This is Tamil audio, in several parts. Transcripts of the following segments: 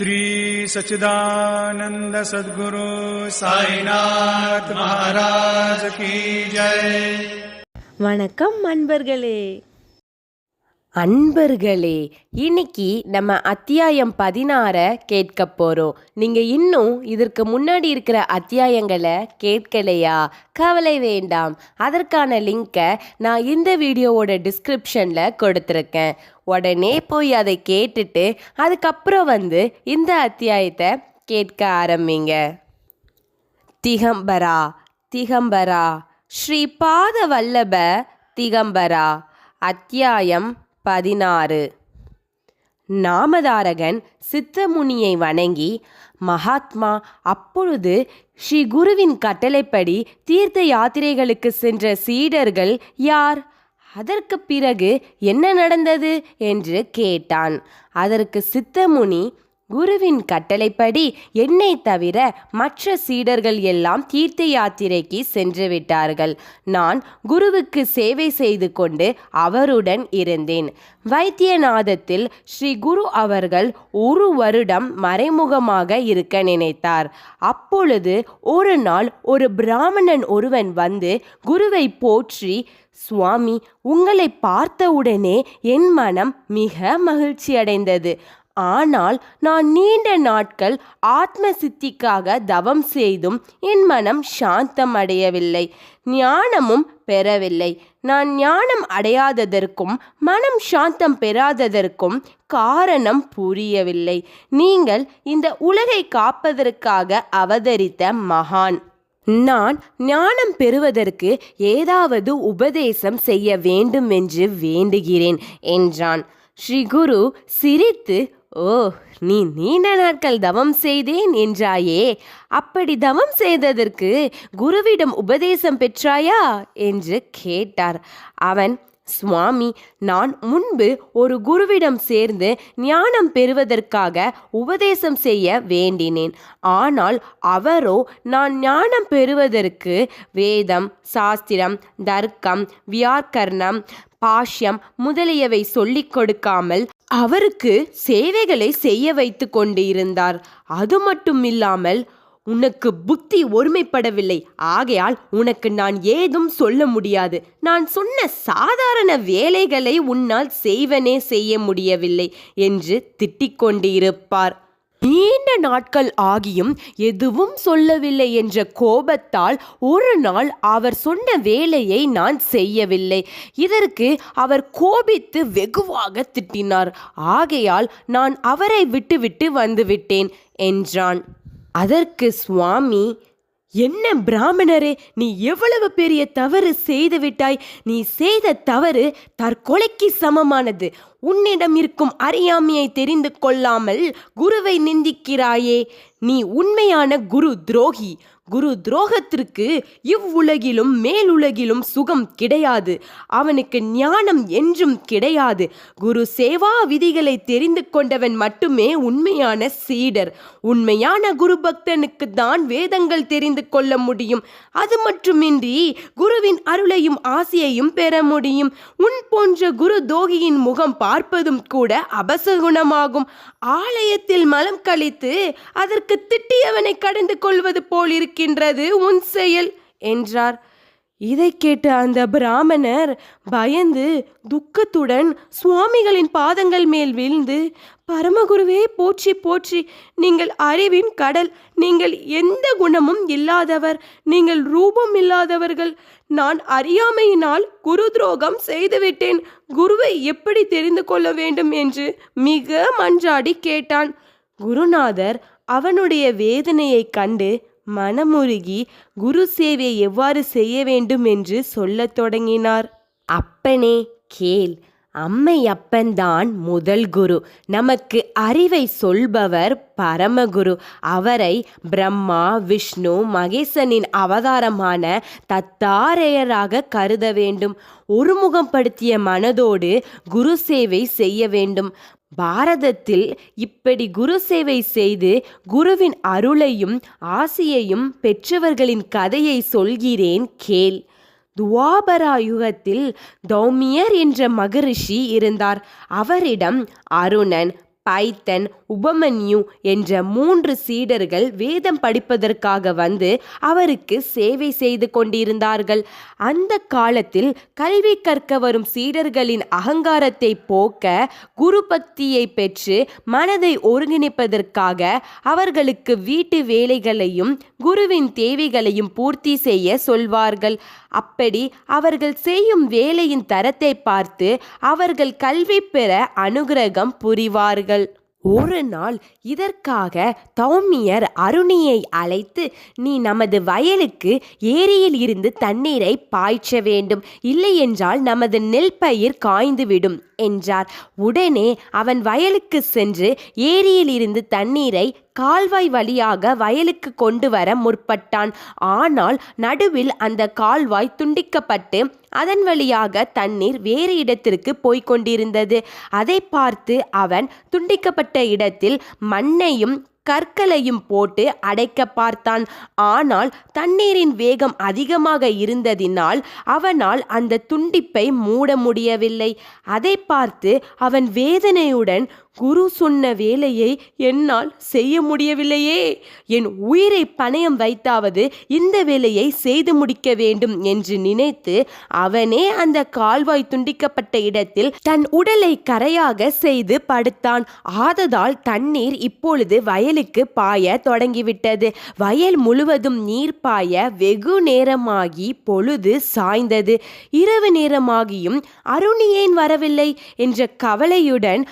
श्री सच्चिदानंद सद्गुरु साईनाथ महाराज की जय வணக்கம் அன்பர்களே அன்பர்களே இன்னைக்கு நம்ம அத்தியாயம் பதினாறை கேட்க போகிறோம் நீங்கள் இன்னும் இதற்கு முன்னாடி இருக்கிற அத்தியாயங்களை கேட்கலையா? கவலை வேண்டாம். அதற்கான லிங்கை நான் இந்த வீடியோவோட டிஸ்கிரிப்ஷனில் கொடுத்துருக்கேன். உடனே போய் அதை கேட்டுட்டு அதுக்கப்புறம் வந்து இந்த அத்தியாயத்தை கேட்க ஆரம்பிங்க. திகம்பரா திகம்பரா ஸ்ரீபாத வல்லப திகம்பரா அத்தியாயம் பதினாறு. நாமதாரகன் சித்தமுனியை வணங்கி மகாத்மா அப்பொழுது ஸ்ரீ குருவின் கட்டளைப்படி தீர்த்த யாத்திரைகளுக்கு சென்ற சீடர்கள் யார்? அதற்கு பிறகு என்ன நடந்தது? என்று கேட்டான். அதற்கு சித்தமுனி குருவின் கட்டளைப்படி என்னை தவிர மற்ற சீடர்கள் எல்லாம் தீர்த்த யாத்திரைக்கு சென்று விட்டார்கள். நான் குருவுக்கு சேவை செய்து கொண்டு அவருடன் இருந்தேன். வைத்தியநாதத்தில் ஸ்ரீ குரு அவர்கள் ஒரு வருடம் மறைமுகமாக இருக்க நினைத்தார். அப்பொழுது ஒரு நாள் ஒரு பிராமணன் ஒருவன் வந்து குருவை போற்றி சுவாமி உங்களை பார்த்தவுடனே என் மனம் மிக மகிழ்ச்சி அடைந்தது ஆனால் நான் நீண்ட நாட்கள் ஆத்ம சித்திக்காக தவம் செய்தும் என் மனம் சாந்தம் அடையவில்லை ஞானமும் பெறவில்லை. நான் ஞானம் அடையாததற்கும் மனம் சாந்தம் பெறாததற்கும் காரணம் புரியவில்லை. நீங்கள் இந்த உலகை காப்பதற்காக அவதரித்த மகான். நான் ஞானம் பெறுவதற்கு ஏதாவது உபதேசம் செய்ய வேண்டும் என்று வேண்டுகிறேன் என்றான். ஸ்ரீ குரு சிரித்து ஓ நீ நீண்ட நாட்கள் தவம் செய்தேன் என்றாயே. அப்படி தவம் செய்ததற்கு குருவிடம் உபதேசம் பெற்றாயா? என்று கேட்டார். அவன் சுவாமி நான் முன்பு ஒரு குருவிடம் சேர்ந்து ஞானம் பெறுவதற்காக உபதேசம் செய்ய வேண்டினேன். ஆனால் அவரோ நான் ஞானம் பெறுவதற்கு வேதம் சாஸ்திரம் தர்க்கம் வியாக்கரணம் பாஷ்யம் முதலியவை சொல்லிக் கொடுக்காமல் அவருக்கு சேவைகளை செய்ய வைத்து கொண்டு இருந்தார் அது மட்டும் இல்லாமல் உனக்கு புத்தி ஒருமைப்படவில்லை. ஆகையால் உனக்கு நான் ஏதும் சொல்ல முடியாது. நான் சொன்ன சாதாரண வேலைகளை உன்னால் செய்வனே செய்ய முடியவில்லை என்று திட்டிக் கொண்டிருப்பார். நீண்ட நாட்கள் ஆகியும் எதுவும் சொல்லவில்லை என்ற கோபத்தால் ஒரு நாள் அவர் சொன்ன வேலையை நான் செய்யவில்லை. இதற்கு அவர் கோபித்து வெகுவாக திட்டினார். ஆகையால் நான் அவரை விட்டுவிட்டு வந்துவிட்டேன் என்றான். அதற்கு சுவாமி என்ன பிராமணரே நீ எவ்வளவு பெரிய தவறு செய்து விட்டாய்? நீ செய்த தவறு தற்கொலைக்கு சமமானது. உன்னிடம் இருக்கும் அறியாமையை தெரிந்து கொள்ளாமல் குருவை நிந்திக்கிறாயே. நீ உண்மையான குரு துரோகி. குரு துரோகத்திற்கு இவ்வுலகிலும் மேலுலகிலும் சுகம் கிடையாது. அவனுக்கு ஞானம் என்றும் கிடையாது. குரு சேவா விதிகளை தெரிந்து கொண்டவன் மட்டுமே உண்மையான சீடர். உண்மையான குரு பக்தனுக்கு தான் வேதங்கள் தெரிந்து கொள்ள முடியும். அது மட்டுமின்றி குருவின் அருளையும் ஆசையையும் பெற முடியும். உன் போன்ற குரு தோகியின் முகம் பார்ப்பதும் கூட அபசகுணமாகும் ஆலயத்தில் மலம் கழித்து அதற்கு திட்டியவனை கடந்து கொள்வது போல் இருக்கின்றது உன் செயல் என்றார். இதை கேட்ட அந்த பிராமணர் பயந்து துக்கத்துடன் சுவாமிகளின் பாதங்கள் மேல் வீழ்ந்து பரமகுருவே போற்றி போற்றி நீங்கள் அறிவின் கடல் நீங்கள் எந்த குணமும் இல்லாதவர் நீங்கள் ரூபம் இல்லாதவர்கள். நான் அறியாமையினால் குரு துரோகம் செய்துவிட்டேன். குருவை எப்படி தெரிந்து கொள்ள வேண்டும்? என்று மிக மன்றாடி கேட்டான். குருநாதர் அவனுடைய வேதனையைக் கண்டு மனமுருகி குரு சேவை எவ்வாறு செய்ய வேண்டும் என்று சொல்லத் தொடங்கினார். அப்பனே கேள். அம்மை அப்பன்தான் முதல் குரு. நமக்கு அறிவை சொல்பவர் பரமகுரு. அவரை பிரம்மா விஷ்ணு மகேசனின் அவதாரமான தத்தாரேயராக கருத வேண்டும். ஒருமுகப்படுத்திய மனதோடு குரு சேவை செய்ய வேண்டும். பாரதத்தில் இப்படி குரு சேவை செய்து குருவின் அருளையும் ஆசியையும் பெற்றவர்களின் கதையை சொல்கிறேன் கேள். துவாபரா யுகத்தில் தௌமியர் என்ற மகரிஷி இருந்தார். அவரிடம் அருணன் பைத்தன் உபமன்யு என்ற மூன்று சீடர்கள் வேதம் படிப்பதற்காக வந்து அவருக்கு சேவை செய்து கொண்டிருந்தார்கள். அந்த காலத்தில் கல்வி கற்க வரும் சீடர்களின் அகங்காரத்தை போக்க குரு பக்தியை பெற்று மனதை ஒருங்கிணைப்பதற்காக அவர்களுக்கு வீட்டு வேலைகளையும் குருவின் தேவைகளையும் பூர்த்தி செய்ய சொல்வார்கள். அப்படி அவர்கள் செய்யும் வேலையின் தரத்தை பார்த்து அவர்கள் கல்வி பெற அனுகிரகம் புரிவார்கள். ஒரு நாள் இதற்காக தௌமியர் அருணியை அழைத்து நீ நமது வயலுக்கு ஏரியில் இருந்து தண்ணீரை பாய்ச்ச வேண்டும். இல்லையென்றால் நமது நெல் பயிர் காய்ந்துவிடும் என்றார். உடனே அவன் வயலுக்கு சென்று ஏரியில் இருந்து தண்ணீரை கால்வாய் வழியாக வயலுக்கு கொண்டு வர முற்பட்டான். ஆனால் நடுவில் அந்த கால்வாய் துண்டிக்கப்பட்டு அதன் வழியாக தண்ணீர் வேறு இடத்திற்கு போய்க் கொண்டிருந்தது. அதை பார்த்து அவன் துண்டிக்கப்பட்ட இடத்தில் மண்ணையும் கற்களையும் போட்டு அடைக்க பார்த்தான். ஆனால் தண்ணீரின் வேகம் அதிகமாக இருந்ததினால் அவனால் அந்த துண்டிப்பை மூட முடியவில்லை. அதை பார்த்து அவன் வேதனையுடன் குரு சொன்ன வேலையை என்னால் செய்ய முடியவில்லையே. என் உயிரை பணயம் வைத்தாவது இந்த வேலையை செய்து முடிக்க வேண்டும் என்று நினைத்து அவனே அந்த கால்வாய் துண்டிக்கப்பட்ட இடத்தில் தன் உடலை கரையாக செய்து படுத்தான். ஆததால் தண்ணீர் இப்பொழுது வயலுக்கு பாய தொடங்கிவிட்டது. வயல் முழுவதும் நீர் பாய வெகு நேரமாகி பொழுது சாய்ந்தது. இரவு நேரமாகியும் அருணி ஏன் வரவில்லை என்ற கவலையுடன்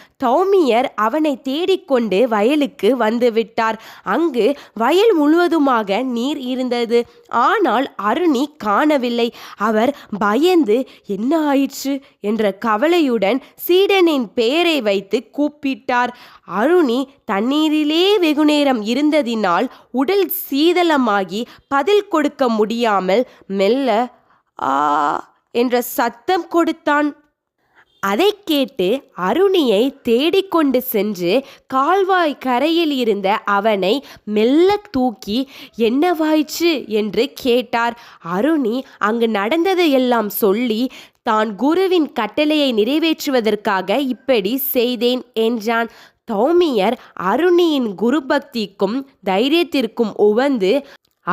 தௌமியர் அவனை தேடிக்கொண்டு வயலுக்கு வந்துவிட்டார். அங்கு வயல் முழுவதுமாக நீர் இருந்தது. ஆனால் அருணி காணவில்லை. அவர் பயந்து என்ன ஆயிற்று? என்ற கவலையுடன் சீடனின் பெயரை வைத்து கூப்பிட்டார். அருணி தண்ணீரிலே வெகுநேரம் இருந்ததினால் உடல் சீதளமாகி பதில் கொடுக்க முடியாமல் மெல்ல ஆ என்ற சத்தம் கொடுத்தான். அதை கேட்டு அருணியை தேடிக்கொண்டு சென்று கால்வாய் கரையில் இருந்த அவனை மெல்ல தூக்கி என்னவாயிற்று? என்று கேட்டார். அருணி அங்கு நடந்ததையெல்லாம் சொல்லி தான் குருவின் கட்டளையை நிறைவேற்றுவதற்காக இப்படி செய்தேன் என்றான். தௌமியர் அருணியின் குருபக்திக்கும் தைரியத்திற்கும் உவந்து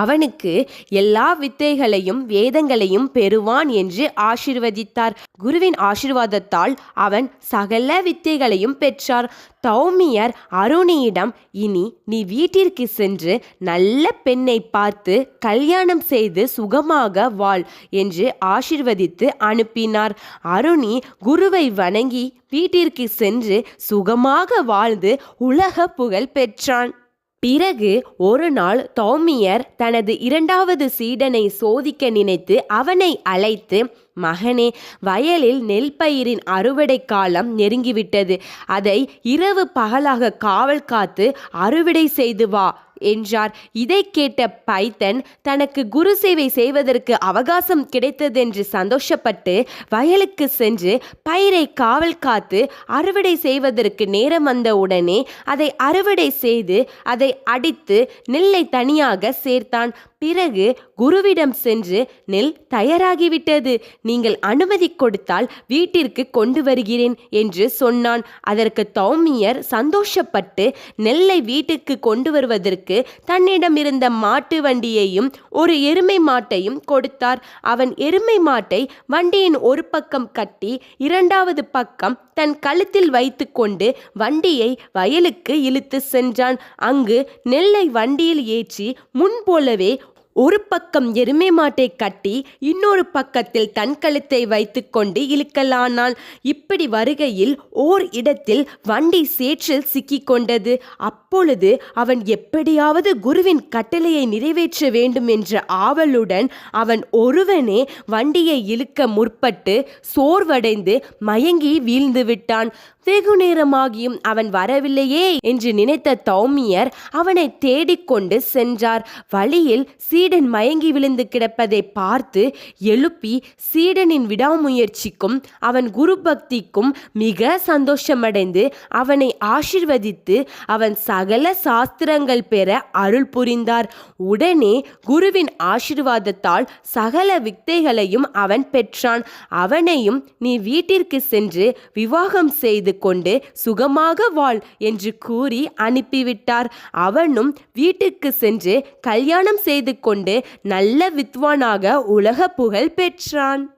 அவனுக்கு எல்லா வித்தைகளையும் வேதங்களையும் பெறுவான் என்று ஆசிர்வதித்தார். குருவின் ஆசிர்வாதத்தால் அவன் சகல வித்தைகளையும் பெற்றார். தௌமியர் அருணியிடம் இனி நீ வீட்டிற்கு சென்று நல்ல பெண்ணை பார்த்து கல்யாணம் செய்து சுகமாக வாழ் என்று ஆசிர்வதித்து அனுப்பினார். அருணி குருவை வணங்கி வீட்டிற்கு சென்று சுகமாக வாழ்ந்து உலக புகழ் பெற்றான். பிறகு ஒரு நாள் தௌமியர் தனது இரண்டாவது சீடனை சோதிக்க நினைத்து அவனை அழைத்து மகனே வயலில் நெல் பயிரின் அறுவடை காலம் நெருங்கிவிட்டது. அதை இரவு பகலாக காவல் காத்து அறுவடை செய்து வா. என்றார். இதை கேட்ட பைத்தன் தனக்கு குரு சேவை செய்வதற்கு அவகாசம் கிடைத்ததென்று சந்தோஷப்பட்டு வயலுக்கு சென்று பயிரை காவல் காத்து அறுவடை செய்வதற்கு நேரம் வந்த உடனே அதை அறுவடை செய்து அதை அடித்து நெல்லை தனியாக சேர்த்தான். பிறகு குருவிடம் சென்று நெல் தயாராகிவிட்டது. நீங்கள் அனுமதி கொடுத்தால் வீட்டிற்கு கொண்டு வருகிறேன் என்று சொன்னான். அதற்கு தௌமியர் சந்தோஷப்பட்டு நெல்லை வீட்டுக்கு கொண்டு வருவதற்கு தன்னிடம் இருந்த மாட்டு வண்டியையும் ஒரு எருமை மாட்டையும் கொடுத்தார். அவன் எருமை மாட்டை வண்டியின் ஒரு பக்கம் கட்டி இரண்டாவது பக்கம் தன் கழுத்தில் வைத்துக்கொண்டு வண்டியை வயலுக்கு இழுத்து சென்றான். அங்கு நெல்லை வண்டியில் ஏற்றி முன்போலவே ஒரு பக்கம் எருமை மாட்டை கட்டி இன்னொரு பக்கத்தில் தன் கழுத்தை வைத்துக்கொண்டு இழுக்கலானான் இப்படி வருகையில் ஓர் இடத்தில் வண்டி சேற்றில் சிக்கிக்கொண்டது அப்பொழுது அவன் எப்படியாவது குருவின் கட்டளையை நிறைவேற்ற வேண்டும் என்ற ஆவலுடன் அவன் ஒருவனே வண்டியை இழுக்க முற்பட்டு சோர்வடைந்து மயங்கி வீழ்ந்து விட்டான் வெகு நேரமாகியும் அவன் வரவில்லையே என்று நினைத்த தௌமியர் அவனை தேடிக்கொண்டு சென்றார். வழியில் சீடன் மயங்கி விழுந்து கிடப்பதை பார்த்து எழுப்பி சீடனின் விடாமுயற்சிக்கும் அவன் குரு பக்திக்கும் மிக சந்தோஷமடைந்து அவனை ஆசிர்வதித்து அவன் சகல சாஸ்திரங்கள் பெற அருள் புரிந்தார். உடனே குருவின் ஆசிர்வாதத்தால் சகல வித்தைகளையும் அவன் பெற்றான். அவனையும் நீ வீட்டிற்கு சென்று விவாகம் செய்து கொண்டு சுகமாக வாழ் என்று கூறி அனுப்பிவிட்டார். அவனும் வீட்டுக்கு சென்று கல்யாணம் செய்து கொண்டு நல்ல வித்வானாக உலக புகழ் பெற்றான்.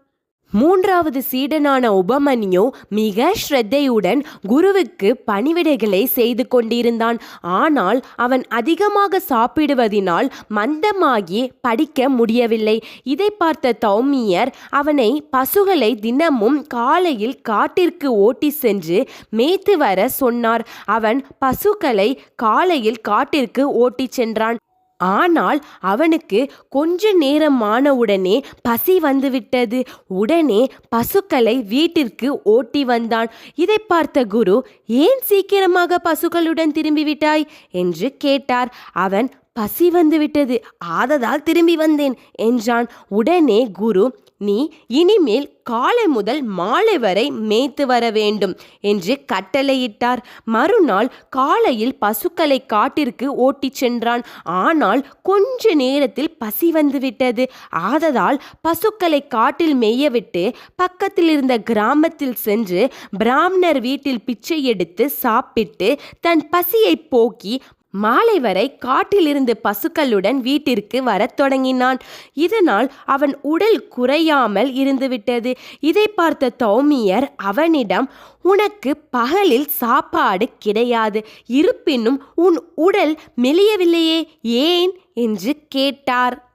மூன்றாவது சீடனான உபமன்யோ மிக ஸ்ரத்தையுடன் குருவுக்கு பணிவிடைகளை செய்து கொண்டிருந்தான். ஆனால் அவன் அதிகமாக சாப்பிடுவதினால் மந்தமாகி படிக்க முடியவில்லை. இதை பார்த்த தௌமியர் அவனை பசுகளை தினமும் காலையில் காட்டிற்கு ஓட்டி சென்று மேய்த்து வர சொன்னார். அவன் பசுக்களை காலையில் காட்டிற்கு ஓட்டிச் சென்றான். ஆனால் அவனுக்கு கொஞ்ச நேரம் ஆனவுடனே பசி வந்துவிட்டது. உடனே பசுக்களை வீட்டிற்கு ஓட்டி வந்தான். இதை பார்த்த குரு ஏன் சீக்கிரமாக பசுக்களுடன் திரும்பிவிட்டாய்? என்று கேட்டார். அவன் பசி வந்துவிட்டது. ஆததால் திரும்பி வந்தேன் என்றான். உடனே குரு நீ இனிமேல் காலை முதல் மாலை வரை மேய்த்து வர வேண்டும் என்று கட்டளையிட்டார். மறுநாள் காலையில் பசுக்களை காட்டிற்கு ஓட்டிச் சென்றான். ஆனால் கொஞ்ச நேரத்தில் பசி வந்துவிட்டது. ஆததால் பசுக்களை காட்டில் மேயவிட்டு பக்கத்தில் இருந்த கிராமத்தில் சென்று பிராமணர் வீட்டில் பிச்சை எடுத்து சாப்பிட்டு தன் பசியை போக்கி மாலை வரை காட்டிலிருந்து பசுக்களுடன் வீட்டிற்கு வரத் தொடங்கினான். இதனால் அவன் உடல் குறையாமல் இருந்துவிட்டது. இதை பார்த்த தௌமியர் அவனிடம் உனக்கு பகலில் சாப்பாடு கிடையாது. இருப்பினும் உன் உடல் மெலியவில்லையே. ஏன்? என்று கேட்டார்.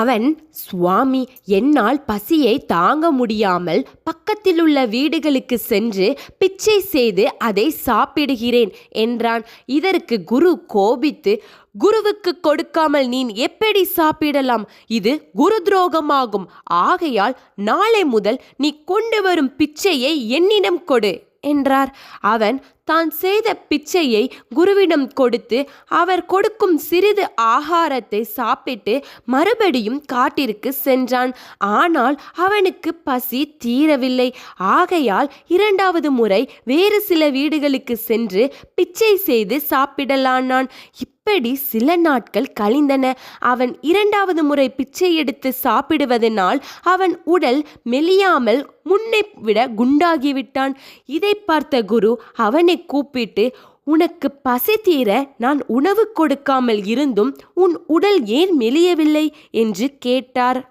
அவன் சுவாமி என்னால் பசியை தாங்க முடியாமல் பக்கத்தில் உள்ள வீடுகளுக்கு சென்று பிச்சை செய்து அதை சாப்பிடுகிறேன் என்றான். இதற்கு குரு கோபித்து குருவுக்கு கொடுக்காமல் நீ எப்படி சாப்பிடலாம்? இது குரு துரோகமாகும். ஆகையால் நாளை முதல் நீ கொண்டு வரும் பிச்சையை என்னிடம் கொடு என்றார். அவன் தான் செய்த பிச்சையை குருவிடம் கொடுத்து அவர் கொடுக்கும் சிறிது ஆகாரத்தை சாப்பிட்டு மறுபடியும் காட்டிற்கு சென்றான். ஆனால் அவனுக்கு பசி தீரவில்லை. ஆகையால் இரண்டாவது முறை வேறு சில வீடுகளுக்கு சென்று பிச்சை செய்து சாப்பிடலானான். இப்படி சில நாட்கள் கழிந்தன. அவன் இரண்டாவது முறை பிச்சை எடுத்து சாப்பிடுவதனால் அவன் உடல் மெலியாமல் முன்னை விட குண்டாகிவிட்டான். இதை பார்த்த குரு அவனை கூப்பிட்டு உனக்கு பசி தீர நான் உணவு கொடுக்காமல் இருந்தும் உன் உடல் ஏன் மெலியவில்லை? என்று கேட்டார்.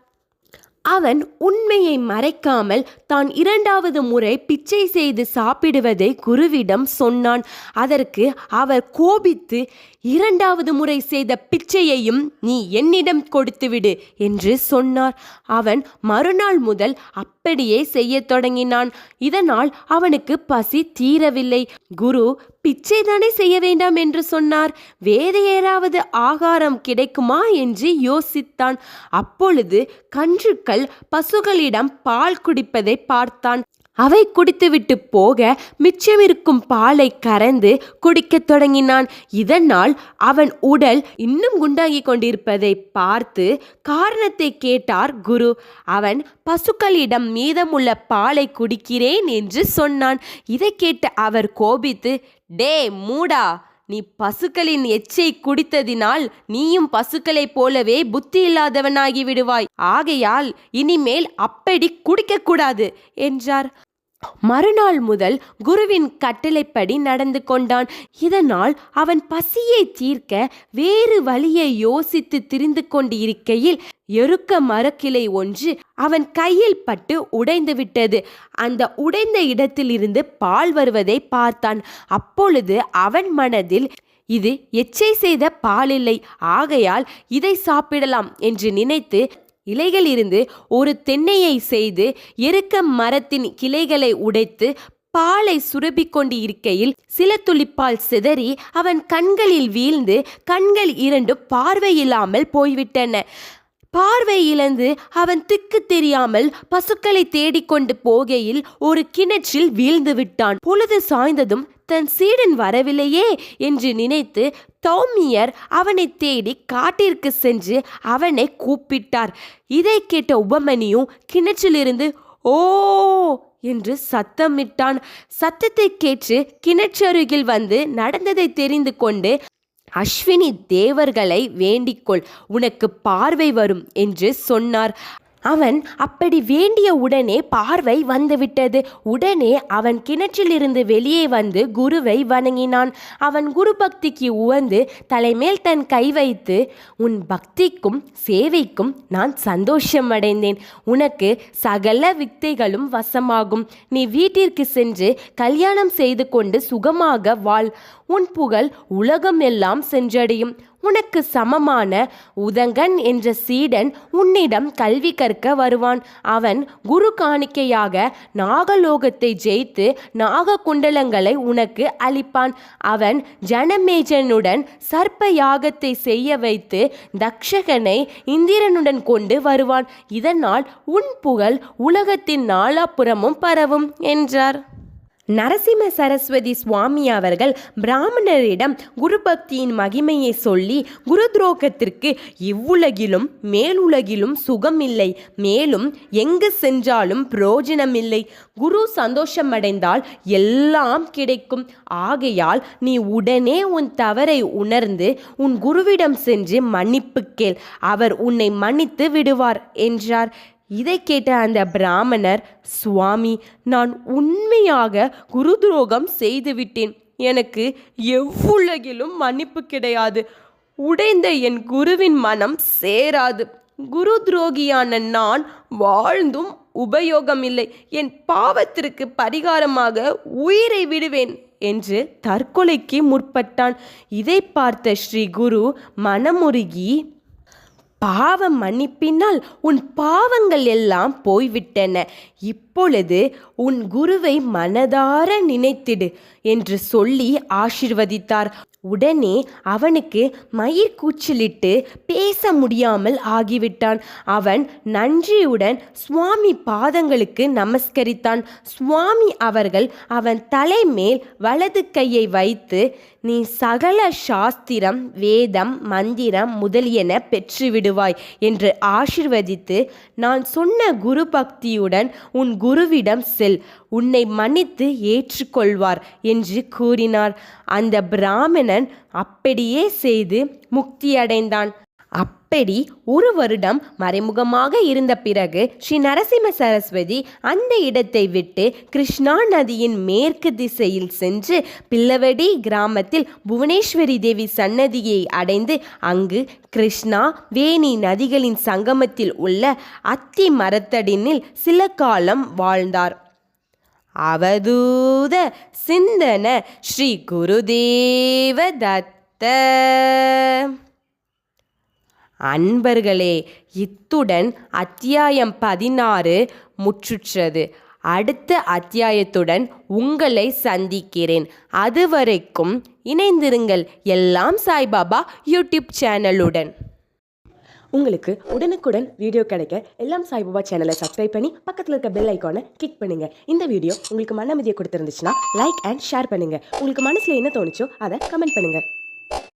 அவன் உண்மையை மறைக்காமல் தான் இரண்டாவது முறை பிச்சை செய்து சாப்பிடுவதை குருவிடம் சொன்னான். அதற்கு அவர் கோபித்து இரண்டாவது முறை செய்த பிச்சையையும் நீ என்னிடம் கொடுத்துவிடு என்று சொன்னார். அவன் மறுநாள் முதல் அப்படியே செய்யத் தொடங்கினான். இதனால் அவனுக்கு பசி தீரவில்லை. குரு பிச்சை தானே செய்ய வேண்டாம் என்று சொன்னார். வேறு ஏதாவது ஆகாரம் கிடைக்குமா என்று யோசித்தான். அப்பொழுது கன்றுக்கள் பசுகளிடம் பால் குடிப்பதை பார்த்தான். அவை குடித்துவிட்டு போக மிச்சமிருக்கும் பாலை கறந்து குடிக்கத் தொடங்கினான். இதனால் அவன் உடல் இன்னும் குண்டாகி கொண்டிருப்பதை பார்த்து காரணத்தை கேட்டார் குரு. அவன் பசுக்களிடம் மீதமுள்ள பாலை குடிக்கிறேன் என்று சொன்னான். இதை கேட்ட அவர் கோபித்து டே மூடா நீ பசுக்களின் எச்சை குடித்ததினால் நீயும் பசுக்களைப் போலவே புத்தி இல்லாதவனாகி விடுவாய். ஆகையால் இனிமேல் அப்படி குடிக்கக்கூடாது என்றார். மறுநாள் முதல் குருவின் கட்டளைப்படி நடந்து கொண்டான். இதனால் அவன் பசியை தீர்க்க வேறு வழியை யோசித்து திரிந்து கொண்டிருக்கையில் எருக்க மரக்கிளை ஒன்று அவன் கையில் பட்டு உடைந்து விட்டது. அந்த உடைந்த இடத்திலிருந்து பால் வருவதை பார்த்தான். அப்பொழுது அவன் மனதில் இது எச்சை செய்த பாலில்லை. ஆகையால் இதை சாப்பிடலாம் என்று நினைத்து இலைகளிலிருந்து ஒரு தென்னையை செய்து எருக்க மரத்தின் கிளைகளை உடைத்து பாலை சுரபிக்கொண்டு இருக்கையில் சில துளிப்பால் சிதறி அவன் கண்களில் வீழ்ந்து கண்கள் இரண்டு பார்வையில்லாமல் போய்விட்டன. பார்வை இழந்து அவன் திக்கு தெரியாமல் பசுக்களை தேடிக்கொண்டு போகையில் ஒரு கிணற்றில் வீழ்ந்து விட்டான். பொழுது சாய்ந்ததும் தன் சீடன் வரவில்லையே என்று நினைத்து தௌமியர் அவனை தேடி காட்டிற்கு சென்று அவனை கூப்பிட்டார். இதை கேட்ட உபமணியும் கிணற்றிலிருந்து ஓ என்று சத்தமிட்டான். சத்தத்தை கேட்டு கிணற்றருகில் வந்து நடந்ததை தெரிந்து கொண்டு அஸ்வினி தேவர்களை வேண்டிக்கொள். உனக்கு பார்வை வரும் என்று சொன்னார். அவன் அப்படி வேண்டிய உடனே பார்வை வந்துவிட்டது. உடனே அவன் கிணற்றிலிருந்து வெளியே வந்து குருவை வணங்கினான். அவன் குரு பக்திக்கு உவந்து தலைமேல் தன் கை வைத்து உன் பக்திக்கும் சேவைக்கும் நான் சந்தோஷம் அடைந்தேன் உனக்கு சகல வித்தைகளும் வசமாகும். நீ வீட்டிற்கு சென்று கல்யாணம் செய்து கொண்டு சுகமாக வாழ். உன் புகழ் உலகம் எல்லாம் சென்றடையும். உனக்கு சமமான உதங்கன் என்ற சீடன் உன்னிடம் கல்வி கற்க வருவான். அவன் குரு காணிக்கையாக நாகலோகத்தை ஜெயித்து நாக குண்டலங்களை உனக்கு அளிப்பான். அவன் ஜனமேஜனுடன் சர்ப்ப யாகத்தை செய்ய வைத்து தக்ஷகனை இந்திரனுடன் கொண்டு வருவான். இதனால் உன் புகழ் உலகத்தின் நாலாபுறமும் பரவும் என்றார். நரசிம்ம சரஸ்வதி சுவாமி அவர்கள் பிராமணரிடம் குரு பக்தியின் மகிமையை சொல்லி குரு துரோகத்திற்கு இவ்வுலகிலும் மேலுலகிலும் சுகம் இல்லை மேலும் எங்கு சென்றாலும் பிரயோஜனமில்லை குரு சந்தோஷமடைந்தால் எல்லாம் கிடைக்கும். ஆகையால் நீ உடனே உன் தவறை உணர்ந்து உன் குருவிடம் சென்று மன்னிப்பு கேள். அவர் உன்னை மன்னித்து விடுவார் என்றார். இதை கேட்ட அந்த பிராமணர் சுவாமி நான் உண்மையாக குரு துரோகம் செய்துவிட்டேன். எனக்கு எவ்வுலகிலும் மன்னிப்பு கிடையாது. உடைந்த என் குருவின் மனம் சேராது. குரு துரோகியான நான் வாழ்ந்தும் உபயோகமில்லை. என் பாவத்திற்கு பரிகாரமாக உயிரை விடுவேன் என்று தற்கொலைக்கு முற்பட்டான். இதை பார்த்த ஸ்ரீ குரு மனமுருகி பாவம் மன்னிப்பினால் உன் பாவங்கள் எல்லாம் போய்விட்டன. இப்பொழுது உன் குருவை மனதார நினைத்திடு என்று சொல்லி ஆசிர்வதித்தார். உடனே அவனுக்கு மயிர் கூச்சலிட்டு பேச முடியாமல் ஆகிவிட்டான். அவன் நன்றியுடன் சுவாமி பாதங்களுக்கு நமஸ்கரித்தான். சுவாமி அவர்கள் அவன் தலைமேல் வலது கையை வைத்து நீ சகல சாஸ்திரம் வேதம் மந்திரம் முதலியன பெற்றுவிடுவாய் என்று ஆசிர்வதித்து நான் சொன்ன குரு பக்தியுடன் உன் குருவிடம் செல். உன்னை மன்னித்து ஏற்றுக்கொள்வார் என்று கூறினார். அந்த பிராமணன் அப்படியே செய்து முக்தியடைந்தான். அப்படி ஒரு வருடம் மறைமுகமாக இருந்த பிறகு ஸ்ரீ நரசிம்ம சரஸ்வதி அந்த இடத்தை விட்டு கிருஷ்ணா நதியின் மேற்கு திசையில் சென்று பில்லவடி கிராமத்தில் புவனேஸ்வரி தேவி சன்னதியை அடைந்து அங்கு கிருஷ்ணா வேணி நதிகளின் சங்கமத்தில் உள்ள அத்தி மரத்தடினில் சில காலம் வாழ்ந்தார். அவதூத சிந்தன ஸ்ரீ குருதேவ தத்த. அன்பர்களே இத்துடன் அத்தியாயம் பதினாறு முற்றுற்றது. அடுத்த அத்தியாயத்துடன் உங்களை சந்திக்கிறேன். அதுவரைக்கும் இணைந்திருங்கள் எல்லாம் சாய்பாபா யூடியூப் சேனலுடன். உங்களுக்கு உடனுக்குடன் வீடியோ கிடைக்க எல்லாம் சாய்பாபா சேனலை சப்ஸ்கிரைப் பண்ணி பக்கத்தில் இருக்க பெல் ஐக்கானை கிளிக் பண்ணுங்க. இந்த வீடியோ உங்களுக்கு மன அமைதியை கொடுத்துருந்துச்சுன்னா லைக் அண்ட் ஷேர் பண்ணுங்க. உங்களுக்கு மனசுல என்ன தோணுச்சோ அதை கமெண்ட் பண்ணுங்க.